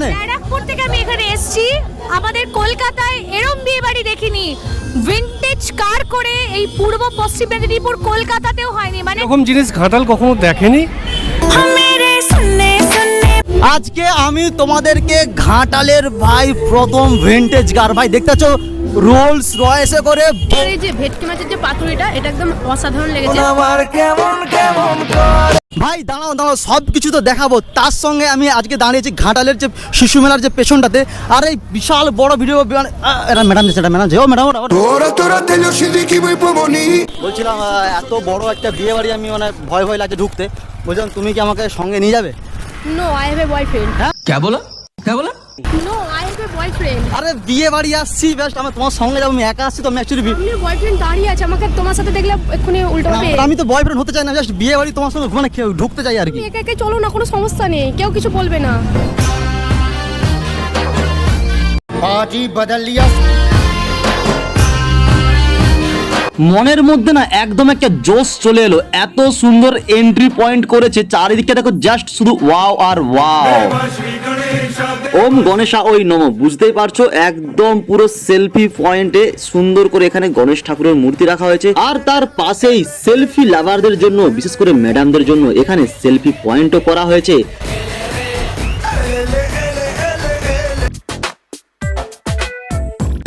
ব্যারাকপুর থেকে আমি এখানে এসেছি। আমাদের কলকাতায় এরম বিয়ে বাড়ি দেখিনি। ভিন্টেজ কার করে এই পূর্ব পশ্চিম মেদিনীপুর কলকাতাতেও হয়নি। মানে এরকম জিনিস ঘাটাল কখনো দেখেনি? আজকে আমি তোমাদেরকে ঘাটালের ভাই প্রথম ভিন্টেজ কার ভাই দেখতেছো রোলস রয়েসে করে এই যে ভেটকি মাছের যে পাতুরিটা এটা একদম অসাধারণ লেগেছে। ভাই দাঁড়াও দাঁড়াও সব কিছু তো দেখাবো। তার সঙ্গে আমি আজকে দাঁড়িয়েছি ঘাটালের যে শিশু মেলার যে পেছনটাতে। আর এই বিশাল বড় ভিডিও ম্যাডাম যেটা ম্যাডাম যেও ম্যাডাম বলছিলাম এত বড় একটা বিয়ে বাড়ি আমি মানে ভয় ভয় লাগছে ঢুকতে। বলছিলাম তুমি কি আমাকে সঙ্গে নিয়ে যাবে? No I have a boyfriend হ্যাঁ? কে বলো কে বলো নো বয়ফ্রেন্ড আরে বিয়ে বাড়ি আসছি বেস্ট আমি তোমার সঙ্গে যাব আমি একা আসছি তো আমি অ্যাকচুয়ালি আপনার বয়ফ্রেন্ড দাঁড়িয়ে আছে আমাকে তোমার সাথে দেখলে এক্ষুনি উল্টো হবে। আমি তো বয়ফ্রেন্ড হতে চাই না জাস্ট বিয়ে বাড়ি তোমার সঙ্গে মানে কেউ ঢুকতে চাই আর কি। একা একা চলো না কোনো সমস্যা নেই কেউ কিছু বলবে না। মনের মধ্যে না একদম একটা জোশ চলে এলো এত সুন্দর এন্ট্রি পয়েন্ট করেছে চারিদিকে দেখো জাস্ট শুধু ওয়াও আর ওয়াও ওম গণেশা, ওই নম। বুঝতেই পারছ, একদম পুরো সেলফি পয়েন্টে সুন্দর করে এখানে গণেশ ঠাকুরের মূর্তি রাখা হয়েছে। আর তার পাশেই সেলফি লাভারদের জন্য, বিশেষ করে ম্যাডামদের জন্য এখানে সেলফি পয়েন্টও করা হয়েছে।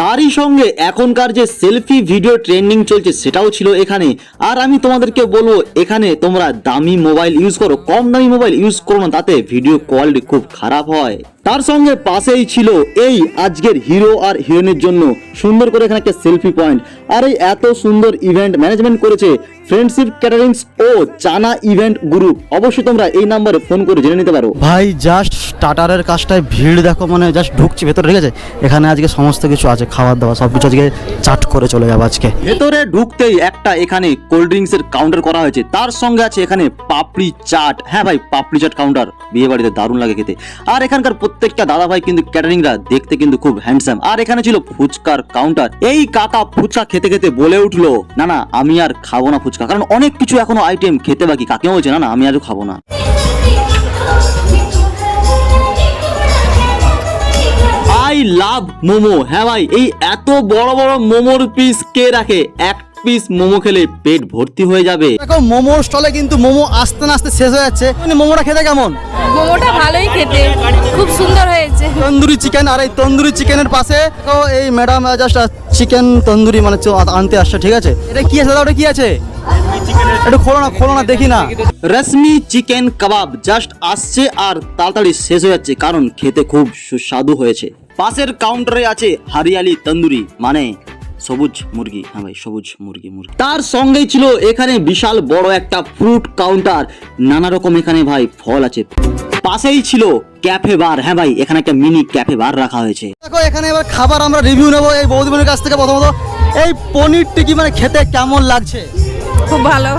তারই সঙ্গে এখনকার যে সেলফি ভিডিও ট্রেন্ডিং চলছে, সেটাও ছিল এখানে। আর আমি তোমাদেরকে বলব, এখানে তোমরা দামি মোবাইল ইউজ করো, কম দামি মোবাইল ইউজ করো না, তাতে ভিডিও কোয়ালিটি খুব খারাপ হয়। তার সঙ্গে পাশেই ছিল এই আজকের হিরো আর হিরোইনের জন্য সুন্দর করে এখানে একটা সেলফি পয়েন্ট আর এই এত সুন্দর ইভেন্ট ম্যানেজমেন্ট করেছে ফ্রেন্ডশিপ ক্যাটারিংস ও চানা ইভেন্ট গ্রুপ অবশ্যই তোমরা এই নাম্বারে ফোন করে জেনে নিতে পারো। ভাই জাস্ট স্টার্টারের কাজটায় ভিড় দেখো মানে জাস্ট ঢুকছি ভেতরে ঠিক আছে? এখানে আজকে সমস্ত কিছু আছে খাবার দাবার সব কিছু আজকে চাট করে চলে যাব আজকে। ভেতরে ঢুকতেই একটা এখানে কোল্ড ড্রিঙ্কস এর কাউন্টার করা হয়েছে। তার সঙ্গে আছে এখানে পাপড়ি চাট। হ্যাঁ ভাই পাপড়ি চাট কাউন্টার বিয়ে বাড়িতে দারুণ লাগে খেতে। আর এখানকার প্রত্যেকটা দাদা ভাই কিন্তু ক্যাটারিংরা দেখতে কিন্তু খুব হ্যান্ডসাম আর এখানে ছিল ফুচকার কাউন্টার এই কাকা ফুচকা খেতে খেতে বলে উঠল, না না, আমি আর খাব না ফুচকা। কারণ অনেক কিছু এখনও আইটেম খেতে বাকি। কাকে বলছে, না না, আমি আরও খাব না। লাভ মোমো। হ্যাঁ ভাই, এই এত বড় বড় মোমোর পিস কে রাখে? এক পিস মোমো খেলে পেট ভর্তি হয়ে যাবে। দেখো মোমোর স্টলে কিন্তু মোমো আস্তে আস্তে শেষ হয়ে যাচ্ছে। মানে মোমোটা খেতে কেমন? মোমোটা ভালোই খেতে। খুব সুন্দর হয়েছে। তন্দুরি চিকেন আর এই তন্দুরি চিকেনের পাশে তো এই ম্যাডাম জাস্ট চিকেন তন্দুরি মানে আনতে আসছে ঠিক আছে? এটা কি আছে দাদা? ওটা কি আছে? একটু খোলো না খোলো না দেখি না। রশ্মি চিকেন কাবাব জাস্ট আসছে আর তাড়াতাড়ি শেষ হয়ে যাচ্ছে কারণ খেতে খুব সুস্বাদু হয়েছে। পাশের কাউন্টারে আছে হারিয়ালি তন্দুরি মানে সবুজ মুরগি হ্যাঁ ভাই সবুজ মুরগি মুরগি। তার সঙ্গেই ছিল এখানে বিশাল বড় একটা ফ্রুট কাউন্টার নানা রকম এখানে ভাই ফল আছে। পাশেই ছিল ক্যাফে বার হ্যাঁ ভাই এখানে একটা মিনি ক্যাফে বার রাখা হয়েছে। দেখো এখানে এবার খাবার আমরা রিভিউ নেব এই বৌদিমণির কাছ থেকে প্রথমত। এই পনির টিকি মানে খেতে কেমন লাগছে? খুব ভালো।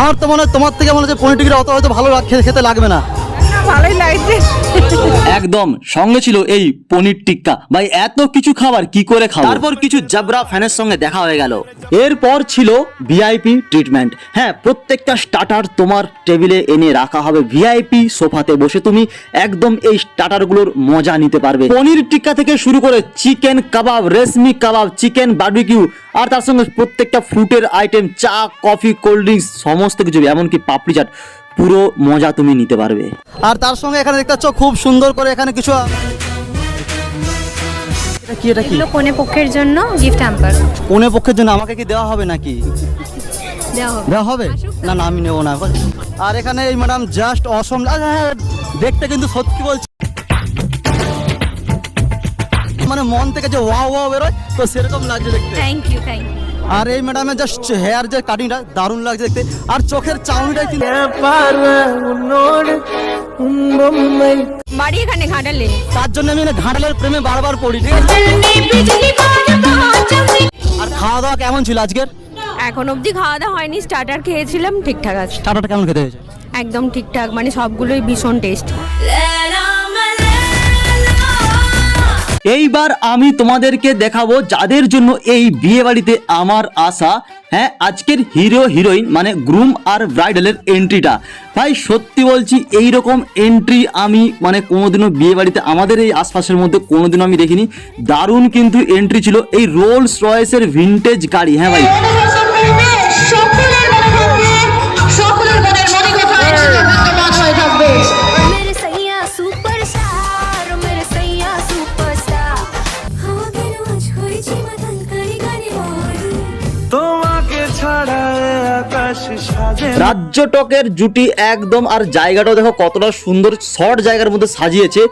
আমার তো মনে হয় তোমার থেকে মনে হচ্ছে পনির টিকিটা অত হয়তো ভালো খেতে লাগবে না। ভালোই লাগছে। একদম সঙ্গে ছিল এই পনির টিক্কা। ভাই এত কিছু খাবার কি করে খাব? তারপর কিছু জাবরা ফ্যানের সঙ্গে দেখা হয়ে গেল। এরপর ছিল ভিআইপি ট্রিটমেন্ট হ্যাঁ প্রত্যেকটা স্টার্টার তোমার টেবিলে এনে রাখা হবে। ভিআইপি সোফাতে বসে তুমি একদম এই স্টার্টারগুলোর মজা নিতে পারবে। পনির টিক্কা থেকে শুরু করে chicken kebab reshmi kebab chicken barbecue আর তার সঙ্গে প্রত্যেকটা ফ্রুটের আইটেম চা কফি কোল্ড ড্রিঙ্কস সমস্ত কিছু এমনকি পাপড়ি চাট পুরো মজা তুমি নিতে পারবে। আর তার সঙ্গে এখানে দেখতে পাচ্ছ খুব সুন্দর করে এখানে কিছু এটা কি এটা কি? এগুলো কোনে পক্ষের জন্য গিফট হ্যাম্পার কোনে পক্ষের জন্য আমাকে কি দেওয়া হবে নাকি? দেওয়া হবে। না না আমি নেব না। আর এখানে এই ম্যাডাম জাস্ট অসম দেখতে কিন্তু সত্যি বলছি। মানে মন থেকে যে ওয়াও ওয়াও বেরোয় তো সেরকম লাগছে দেখতে। থ্যাংক ইউ থ্যাংক ইউ আর এই ম্যাডামের জাস্ট হেয়ার যে কাটিংটা দারুণ লাগছে দেখতে। আর চোখের চাউনিটা কিন্তু বাড়ি এখানে ঘাটালে তার জন্য আমি না ঘাটালের প্রেমে বারবার পড়ি। ঠিক আছে আর খাওয়া দাওয়া কেমন ছিল আজকের? এখন অবধি খাওয়া দাওয়া হয়নি স্টার্টার খেয়েছিলাম ঠিকঠাক আছে। স্টার্টারটা কেমন খেতে হয়েছে? একদম ঠিকঠাক মানে সবগুলোই ভীষণ টেস্ট এইবার আমি তোমাদেরকে দেখাবো যাদের জন্য এই বিয়ে বাড়িতে আমার আশা। হ্যাঁ আজকের হিরো, হিরোইন মানে গ্রুম আর ব্রাইডালের এন্ট্রিটা ভাই, সত্যি বলছি এই রকম এন্ট্রি আমি মানে কোনোদিনও বিয়ে বাড়িতে আমাদের এই আশপাশের মধ্যে কোনোদিনও আমি দেখিনি। দারুণ কিন্তু এন্ট্রি ছিল। এই রোলস রয়েসের ভিনটেজ গাড়ি হ্যাঁ ভাই? রাজ্য টকের জুটি একদম আর জায়গাটাও দেখো কতটা সুন্দর শর্ট জায়গার মধ্যে সাজিয়েছে।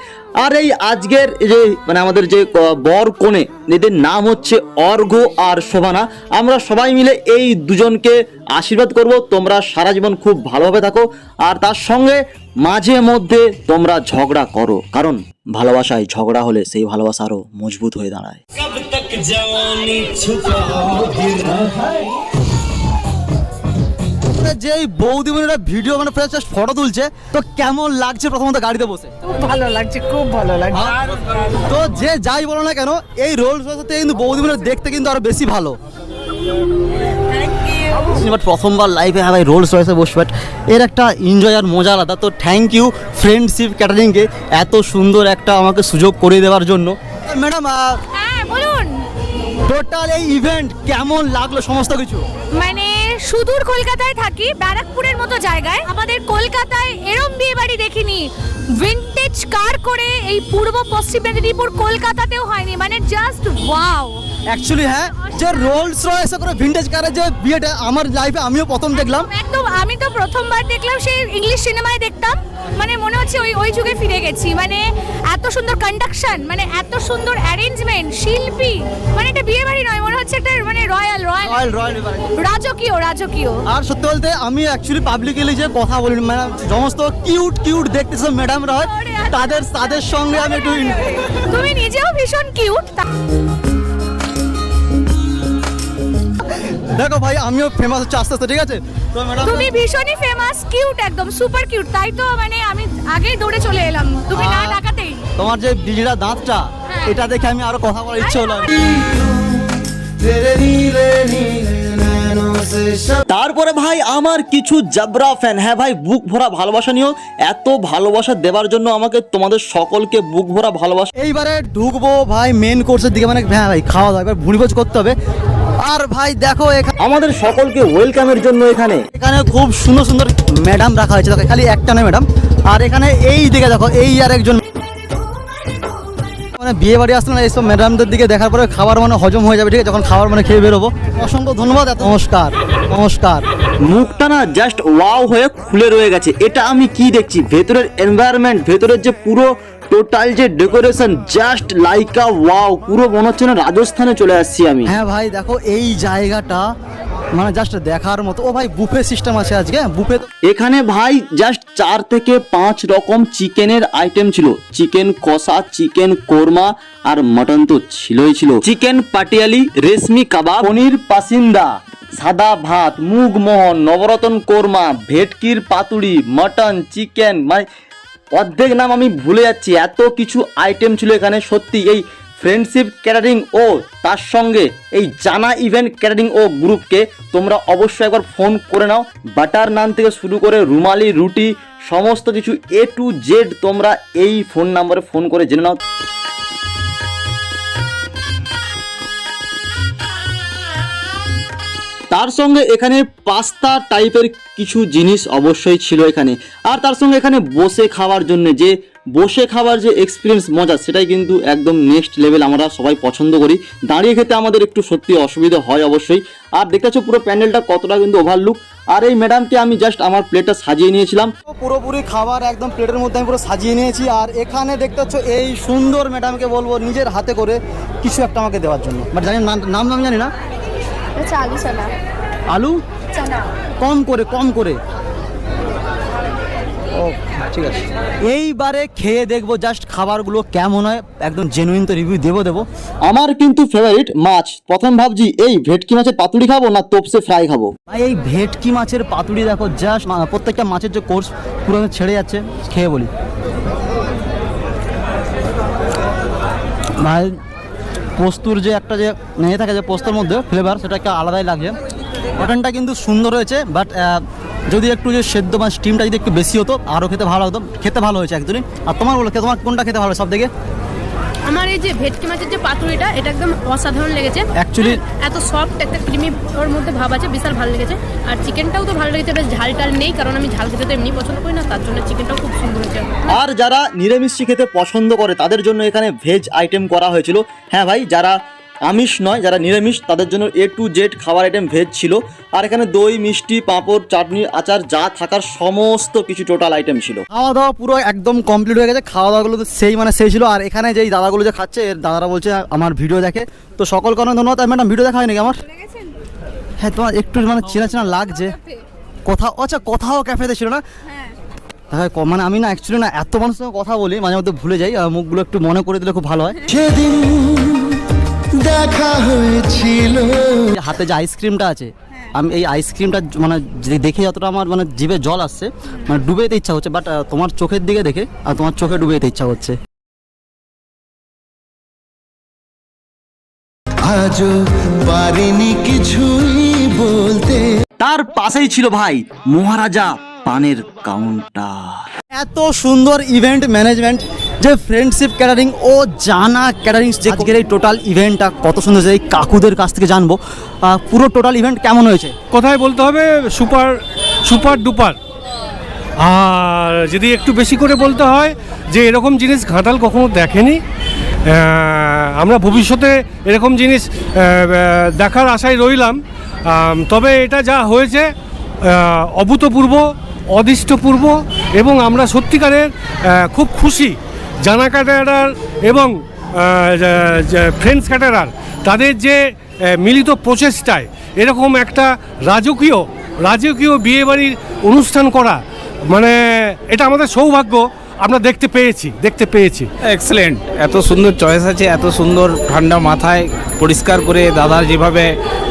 আর এই আজকের যে মানে আমাদের যে বর কোণে এদের নাম হচ্ছে অর্ঘ আর শোভানা। আমরা সবাই মিলে এই দুজনকে আশীর্বাদ করব। তোমরা সারা জীবন খুব ভালোভাবে থাকো। আর তার সঙ্গে মাঝে মধ্যে তোমরা ঝগড়া করো। কারণ ভালোবাসায় ঝগড়া হলে সেই ভালোবাসা আরও মজবুত হয়ে দাঁড়ায়। যে এই বৌদি বোনেরা ভিডিও মানে জাস্ট ফটো তুলছে তো কেমন লাগছে প্রথমত গাড়িতে বসে? খুব ভালো লাগছে খুব ভালো লাগছে। তো যে যাই বলো না কেন এই রোল সাথে কিন্তু বৌদি বোনেরা দেখতে কিন্তু আরও বেশি ভালো। বাট প্রথমবার লাইফে হ্যাঁ ভাই রোলস রয়েছে বসে বাট এর একটা এনজয় আর মজা আলাদা। তো থ্যাংক ইউ ফ্রেন্ডশিপ ক্যাটারিংকে এত সুন্দর একটা আমাকে সুযোগ করে দেওয়ার জন্য। ম্যাডাম হ্যাঁ টোটাল এই ইভেন্ট কেমন লাগল সমস্ত কিছু? মানে সুদূর কলকাতায় থাকি, ব্যারাকপুরের মতো জায়গায়। আমাদের কলকাতায় এরম বিয়ে বাড়ি দেখিনি। ভিন্টেজ কার করে এই পূর্ব পশ্চিম মেদিনীপুর কলকাতাতেও হয়নি। মানে জাস্ট ওয়াও অ্যাকচুয়ালি হ্যাঁ যে রোলস রয়েছে করে ভিন্টেজ কারের যে বিয়েটা আমার লাইফে আমিও প্রথম দেখলাম। একদম আমি তো প্রথমবার দেখলাম সেই ইংলিশ সিনেমায় দেখতাম। মানে মনে হচ্ছে ওই ওই যুগে ফিরে গেছি। মানে এত সুন্দর কন্ডাকশন মানে এত সুন্দর অ্যারেঞ্জমেন্ট শিল্পী মানে এটা বিয়ে বাড়ি নয় মনে হচ্ছে একটা মানে রয়্যাল রয়্যাল রয়্যাল রাজকীয় রাজকীয়। আর সত্যি বলতে আমি অ্যাকচুয়ালি পাবলিকলি যে কথা বলি মানে সমস্ত কিউট কিউট দেখতেছে ম্যাডামরা হয় আচ্ছা। তাদের তাদের সঙ্গে আমি একটু তুমি নিজেও ভীষণ কিউট দেখো ভাই আমিও ফেমাস হচ্ছে আস্তে আস্তে ঠিক আছে? তো ম্যাডাম তুমি ভীষণই ফেমাস কিউট একদম সুপার কিউট তাই তো মানে আমি আগেই দৌড়ে চলে এলাম। তুমি না ডাকাতেই। তোমার যে বিজড়া দাঁতটা হ্যাঁ। এটা দেখে আমি আরও কথা বলার ইচ্ছে হলো। তারপরে ভাই আমার কিছু জাবরা ফ্যান হ্যাঁ ভাই বুক ভরা ভালোবাসা নিয়েও এত ভালোবাসা দেওয়ার জন্য আমাকে তোমাদের সকলকে বুক ভরা ভালোবাসা এইবারে ঢুকবো ভাই মেন কোর্সের দিকে মানে হ্যাঁ ভাই খাওয়া দাওয়া এবার ভুড়িভোজ করতে হবে। আর ভাই দেখো আমাদের সকলকে ওয়েলকামের জন্য এখানে। এখানে খুব সুন্দর সুন্দর ম্যাডাম রাখা হয়েছে। দেখো খালি একটা নয় ম্যাডাম আর এখানে এই দিকে দেখো এই আর একজন মানে বিয়ে বাড়ি আসলে না, এইসব ম্যাডামদের দিকে দেখার পরে খাবার মানে হজম হয়ে যাবে, ঠিক আছে? যখন খাবার মানে খেয়ে বেরোবো। অসংখ্য ধন্যবাদ, এত নমস্কার নমস্কার। মুখটা না জাস্ট ওয়াও হয়ে খুলে রয়ে গেছে। এটা আমি কি দেখছি? ভেতরের এনভায়রনমেন্ট ভেতরের যে পুরো টোটাল যে ডেকোরেশন জাস্ট লাইকা ওয়াও পুরো মনে হচ্ছে না রাজস্থানে চলে আসছি আমি। হ্যাঁ ভাই দেখো এই জায়গাটা মানে জাস্ট দেখার মতো। ও ভাই বুফে সিস্টেম আছে আজকে বুফে এখানে ভাই জাস্ট চার থেকে পাঁচ রকম চিকেনের আইটেম ছিল। চিকেন কষা চিকেন কোরমা আর মটন তো ছিলই ছিল। চিকেন পাটিয়ালি রেশমি কাবাব পনির পাসিন্দা সাদা ভাত মুগ মোহন নবরতন কোরমা ভেটকির পাতুড়ি মটন চিকেন মানে অর্ধেক নাম আমি ভুলে যাচ্ছি। এত কিছু আইটেম ছিল এখানে, সত্যি এই ফ্রেন্ডশিপ ক্যাটারিং ও তার সঙ্গে এই জানা ইভেন্ট ক্যাটারিং ও গ্রুপকে তোমরা অবশ্যই একবার ফোন করে নাও। বাটার নান থেকে শুরু করে রুমালি, রুটি, সমস্ত কিছু এ টু জেড তোমরা এই ফোন নাম্বারে ফোন করে জেনে নাও। তার সঙ্গে এখানে পাস্তা টাইপের কিছু জিনিস অবশ্যই ছিল এখানে। আর তার সঙ্গে এখানে বসে খাওয়ার জন্য যে বসে খাবার যে এক্সপিরিয়েন্স মজা সেটাই কিন্তু একদম নেক্সট লেভেল আমরা সবাই পছন্দ করি। দাঁড়িয়ে খেতে আমাদের একটু সত্যি অসুবিধা হয় অবশ্যই। আর দেখতে পাচ্ছ পুরো প্যান্ডেলটা কতটা কিন্তু ওভারলুক আর এই ম্যাডামকে আমি জাস্ট আমার প্লেটটা সাজিয়ে নিয়েছিলাম। পুরোপুরি খাবার একদম প্লেটের মধ্যে আমি পুরো সাজিয়ে নিয়েছি। আর এখানে দেখতে পাচ্ছ এই সুন্দর ম্যাডামকে বলব নিজের হাতে করে কিছু একটা আমাকে দেওয়ার জন্য। বাট জানি না- নাম নাম জানি না? আলু চানা কম করে কম করে। ও ঠিক আছে। এইবারে খেয়ে দেখব জাস্ট খাবারগুলো কেমন হয়। একদম জেনুইন তো রিভিউ দেবো দেবো। আমার কিন্তু ফেভারিট মাছ। প্রথম ভাবছি এই ভেটকি মাছের পাতুড়ি খাব না তোপসে ফ্রাই খাব? ভাই এই ভেটকি মাছের পাতুড়ি দেখো জাস্ট প্রত্যেকটা মাছের যে কোর্স পুরো ছেড়ে যাচ্ছে খেয়ে বলি। ভাই পোস্তুর যে একটা যে ইয়ে থাকে যে পোস্তর মধ্যে ফ্লেভার সেটা একটা আলাদাই লাগছে মটনটা কিন্তু সুন্দর হয়েছে বাট যদি একটু যে সেদ্ধ বা স্টিমটা যদি একটু বেশি হতো আরও খেতে ভালো হতো খেতে ভালো হয়েছে একদমই। আর তোমার বলো তোমার কোনটা খেতে ভালো সব থেকে আমার এই যে ভেটকি মাছের যে পাতুরিটা এটা একদম অসাধারণ লেগেছে। হ্যাঁ, এত সফট একটা ক্রিমি ওর মধ্যে ভাব আছে বিশাল ভালো লেগেছে। আর চিকেনটাও তো ভালো লেগেছে বেশ ঝাল টাল নেই কারণ আমি ঝাল খেতে তো এমনি পছন্দ করি না তার জন্য চিকেনটাও খুব সুন্দর হয়েছে। আর যারা নিরামিষ খেতে পছন্দ করে তাদের জন্য এখানে ভেজ আইটেম করা হয়েছিল। হ্যাঁ ভাই যারা আমিষ নয় যারা নিরামিষ তাদের জন্য এ টু জেড খাবার আইটেম ভেজ ছিল। আর এখানে দই মিষ্টি পাঁপড় চাটনি আচার যা থাকার সমস্ত কিছু টোটাল আইটেম ছিল। খাওয়া দাওয়া পুরো একদম কমপ্লিট হয়ে গেছে। খাওয়া দাওয়াগুলো তো সেই মানে সেই ছিল। আর এখানে যেই দাদাগুলো যে খাচ্ছে এর দাদারা বলছে আমার ভিডিও দেখে। তো সকল কারণে ধন্যবাদ। ম্যাডাম ভিডিও দেখা হয় নাকি আমার হ্যাঁ তোমার একটু মানে চেনা চেনা লাগছে। কোথাও আচ্ছা কোথাও ক্যাফেতে ছিল না? হ্যাঁ। মানে আমি না অ্যাকচুয়ালি না এত মানুষের সঙ্গে কথা বলি মাঝে মধ্যে ভুলে যাই আর মুখগুলো একটু মনে করে দিলে খুব ভালো হয়। সেদিন দেখা হয়েছিল। হাতে যে আইসক্রিমটা আছে আমি এই আইসক্রিমটা মানে দেখে যতটা আমার মানে জিভে জল আসছে মানে ডুবে যেতে ইচ্ছা হচ্ছে বাট তোমার চোখের দিকে দেখে আর তোমার চোখে ডুবে যেতে ইচ্ছা হচ্ছে। আজও পারিনি কিছুই বলতে। তার পাশেই ছিল ভাই মহারাজা পানের কাউন্টার। এত সুন্দর ইভেন্ট ম্যানেজমেন্ট যে ফ্রেন্ডশিপ ক্যাটারিং ও জানা ক্যাটারিং যে আজকের এই টোটাল ইভেন্টটা কত সুন্দর যে এই কাকুদের কাছ থেকে জানব। পুরো টোটাল ইভেন্ট কেমন হয়েছে? কোথায় বলতে হবে? Super super duper. আর যদি একটু বেশি করে বলতে হয় যে এরকম জিনিস ঘাটাল কখনো দেখেনি আমরা ভবিষ্যতে এরকম জিনিস দেখার আশায় রইলাম। তবে এটা যা হয়েছে অভূতপূর্ব অদৃষ্টপূর্ব এবং আমরা সত্যিকারের খুব খুশি জানা ক্যাটারার এবং ফ্রেন্ডস ক্যাটারার তাদের যে মিলিত প্রচেষ্টায় এরকম একটা রাজকীয় রাজকীয় বিয়েবাড়ির অনুষ্ঠান করা মানে এটা আমাদের সৌভাগ্য। আমরা দেখতে পেয়েছি দেখতে পেয়েছি। এক্সেলেন্ট এত সুন্দর চয়েস আছে এত সুন্দর ঠান্ডা মাথায় পরিষ্কার করে দাদার যেভাবে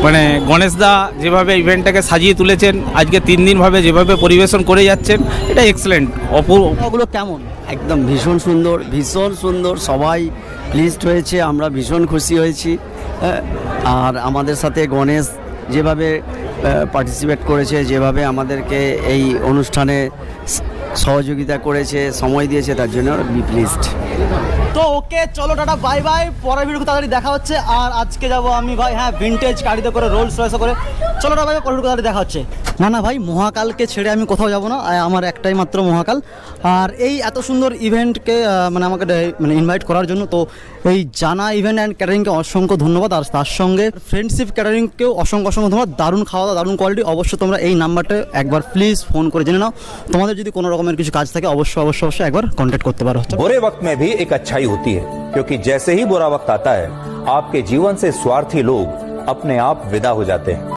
মানে গণেশদা যেভাবে ইভেন্টটাকে সাজিয়ে তুলেছেন আজকে তিন দিনভাবে যেভাবে পরিবেশন করে যাচ্ছেন এটা এক্সেলেন্ট অপূর্ব ওগুলো কেমন? একদম ভীষণ সুন্দর ভীষণ সুন্দর সবাই প্লিজড হয়েছে আমরা ভীষণ খুশি হয়েছি হ্যাঁ, আর আমাদের সাথে গণেশ যেভাবে পার্টিসিপেট করেছে যেভাবে আমাদেরকে এই অনুষ্ঠানে সহযোগিতা করেছে সময় দিয়েছে তার জন্য বি প্লিজড তো ওকে, চলো টাটা বাই বাই পরের ভিডিও তাড়াতাড়ি দেখা হচ্ছে। আর আজকে যাব আমি ভাই হ্যাঁ ভিনটেজ গাড়িতে করে রোলস রয়েসে করে। চলো টা ভাই পরের ভিডিও তাড়াতাড়ি দেখা হচ্ছে। না না ভাই, মহাকালকে ছেড়ে আমি কোথাও যাব না। আমার একটাই মাত্র মহাকাল। আর এই এত সুন্দর ইভেন্টকে মানে আমাকে মানে ইনভাইট করার জন্য, তো এই জানা ইভেন্ট অ্যান্ড ক্যাটারিংকে অসংখ্য ধন্যবাদ। আর তার সঙ্গে ফ্রেন্ডশিপ ক্যাটারিংকেও অসংখ্য অসংখ্য ধন্যবাদ। দারুণ খাওয়া দাওয়া দারুণ কোয়ালিটি অবশ্যই তোমরা এই নাম্বারটা একবার প্লিজ ফোন করে জেনে নাও। তোমাদের যদি কোনো রকমের কিছু কাজ থাকে, অবশ্যই অবশ্যই অবশ্যই একবার কন্ট্যাক্ট করতে পারো। হচ্ছে বক্ত মে ভি এক আচ্ছা अच्छाई होती है, क्योंकि जैसे ही बुरा वक्त आता है, आपके जीवन से स्वार्थी लोग अपने आप विदा हो जाते हैं।